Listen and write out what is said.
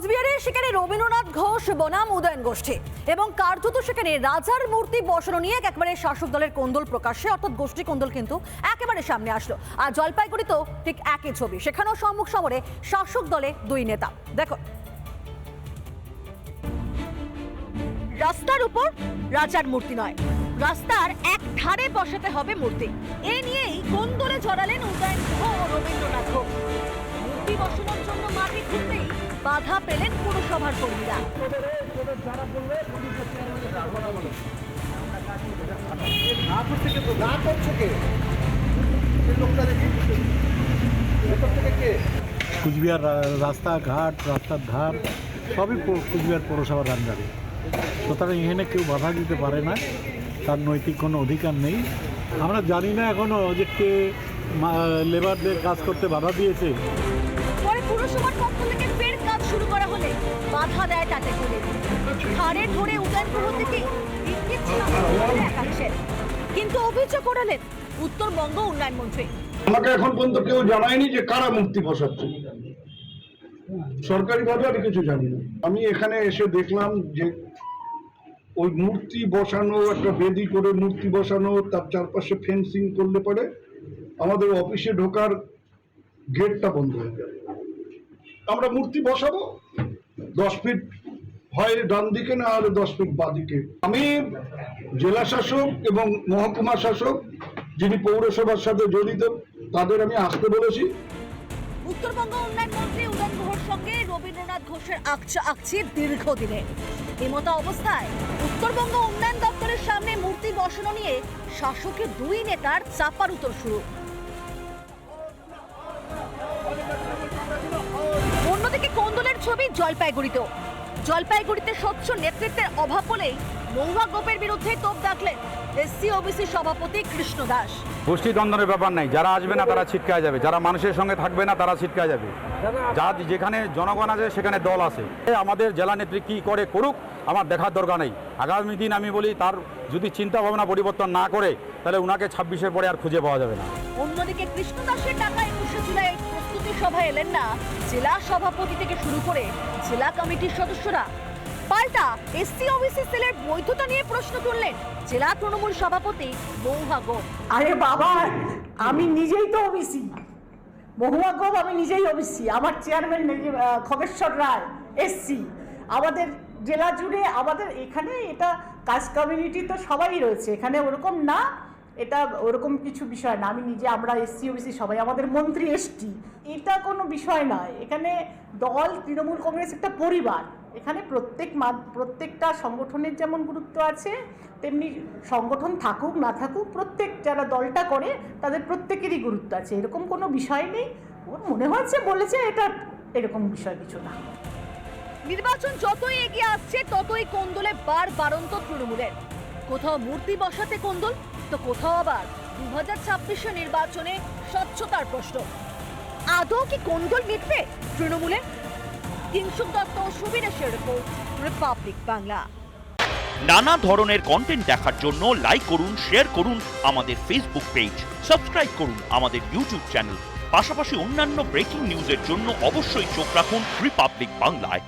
কোচবিহারে সেখানে রবীন্দ্রনাথ ঘোষ, বনাম উদয়ন গোষ্ঠী এবং কার্যত সেখানে রাজার মূর্তি বসানো নিয়ে একেবারে শাসক দলের কোন্দল প্রকাশ্যে, অর্থাৎ গোষ্ঠী কোন্দল কিন্তু একেবারে সামনে আসলো। আর জলপাইগুড়িতেও ঠিক একই ছবি, সেখানেও সম্মুখ সমরে শাসক দলে দুই নেতা। দেখো। রাস্তার উপর রাজার মূর্তি নয়, রাস্তার এক ধারে বসাতে হবে মূর্তি। এ নিয়েই কোন্দলে জড়ালেন উদয়ন ও রবীন্দ্রনাথ ঘোষ। মূর্তি বসানোর জন্য মাটি খুঁড়তেই বাধা পেলেন পুরসভার কর্মীরা। কুচবিহার রাস্তাঘাট রাস্তার ধার সবই কুচবিহার পৌরসভার আন্ডারে সুতরাং এখানে কেউ বাধা দিতে পারে না তার নৈতিক কোনো অধিকার নেই। আমরা জানি না এখনও যে কে লেবারদের কাজ করতে বাধা দিয়েছে। পরে পুরসভার পক্ষ থেকে বাধা দেয় তাতে করে। ধারে ধরে উদয়ন গ্রহ থেকে। কিন্তু অভিযোগ করালেন উত্তরবঙ্গ উন্নয়ন মন্ত্রী। আমাকে এখন পর্যন্ত কেউ জানায়নি যে কারা মূর্তি বসাচ্ছে। সরকারিভাবে আমি কিছু জানি না। আমি এখানে এসে দেখলাম যে ওই মূর্তি বসানো, একটা বেদি করে মূর্তি বসানো, তার চারপাশে ফেন্সিং করলে পরে আমাদের অফিসে ঢোকার গেটটা বন্ধ হয়ে যাবে আমরা মূর্তি বসাবো? দশ ফিট হয় ডান দিকে না আর দশ ফিট বাদিকে আমি জেলা শাসক এবং মহকুমা শাসক, যিনি পৌরসভার সাথে জড়িত, তাদের আমি আসতে বলেছি। উত্তরবঙ্গ উন্নয়ন মন্ত্রী উদয়ন গুহর সঙ্গে রবীন্দ্রনাথ ঘোষের আকচা আকছি দীর্ঘদিনের এমতো অবস্থায় উত্তরবঙ্গ উন্নয়ন দপ্তরের সামনে মূর্তি বসানো নিয়ে শাসকের দুই নেতার চাপার উত্তর শুরু। অন্যদিকে কোন্দলের ছবি জলপাইগুড়িতেও। জলপাইগুড়িতে স্বচ্ছ নেতৃত্বের অভাব বলেই মহুয়া গোপের বিরুদ্ধে তোপ দাগলেন এসসি ওবিসি সভাপতি কৃষ্ণ দাস। গোষ্ঠী দ্বন্দ্বের ব্যাপার নাই। যারা আসবে না তারা ছিটকায় যাবে। যারা মানুষের সঙ্গে থাকবে না তারা ছিটকায় যাবে। যা যেখানে জনগণ আছে সেখানে দল আছে। আমাদের জেলা নেত্রী কী করে করুক আমার দেখার দরকার নেই। আগামী দিন আমি বলি তার যদি চিন্তা ভাবনা পরিবর্তন না করে তাহলে উনাকে ছাব্বিশের পরে আর খুঁজে পাওয়া যাবে না। অন্যদিকে কৃষ্ণ দাসের টাকা একুশে জুলাই সভায় এলেন না। জেলা সভাপতি থেকে শুরু করে জেলা কমিটির সদস্যরা। পাল্টা এসসি, ওবিসি, সেলের বৈধতা নিয়ে প্রশ্ন তুললেন জেলা তৃণমূল সভাপতি মৌহা গোপ। আরে বাবা, আমি নিজেই তো ওবিসি। মহুয়া গোপ, আমি নিজেই ওবিসি। আমার চেয়ারম্যান খগেশ্বর রায়, এসসি। আমাদের জেলা জুড়ে আমাদের এখানে এটা কাজ কমিউনিটি তো সবাই রয়েছে। এখানে ওরকম না এটা ওরকম কিছু বিষয় না। আমি নিজে, আমরা এসসি, ওবিসি সবাই, আমাদের মন্ত্রী এসটি। এটা কোনো বিষয় নয় এখানে দল, তৃণমূল কংগ্রেস একটা পরিবার। এখানে প্রত্যেক প্রত্যেকটা সংগঠনের যেমন গুরুত্ব আছে, তেমনি সংগঠন থাকুক, না থাকুক, প্রত্যেক যারা দলটা করে, তাদের প্রত্যেকেরই গুরুত্ব আছে। এরকম কোনো বিষয় নেই। ওর মনে হচ্ছে বলেছে এটা এরকম বিষয় কিছু না। নির্বাচন যতই এগিয়ে আসছে, ততই কোন্দলে বার বারন্ত তৃণমূলের। কোথাও মূর্তি বসাতে কোন্দল তো কোথাও আবার দু হাজার ছাব্বিশে নির্বাচনে স্বচ্ছতার প্রশ্ন। আদৌ কি কোন্দল মিটবে তৃণমূলে কিংশুক দত্ত সুবিরেশের রিপোর্ট, রিপাবলিক বাংলা। নানা ধরনের কন্টেন্ট দেখার জন্য লাইক করুন শেয়ার করুন আমাদের ফেসবুক পেজ সাবস্ক্রাইব করুন আমাদের ইউটিউব চ্যানেল পাশাপাশি অন্যান্য ব্রেকিং নিউজের জন্য অবশ্যই চোখ রাখুন রিপাবলিক বাংলায়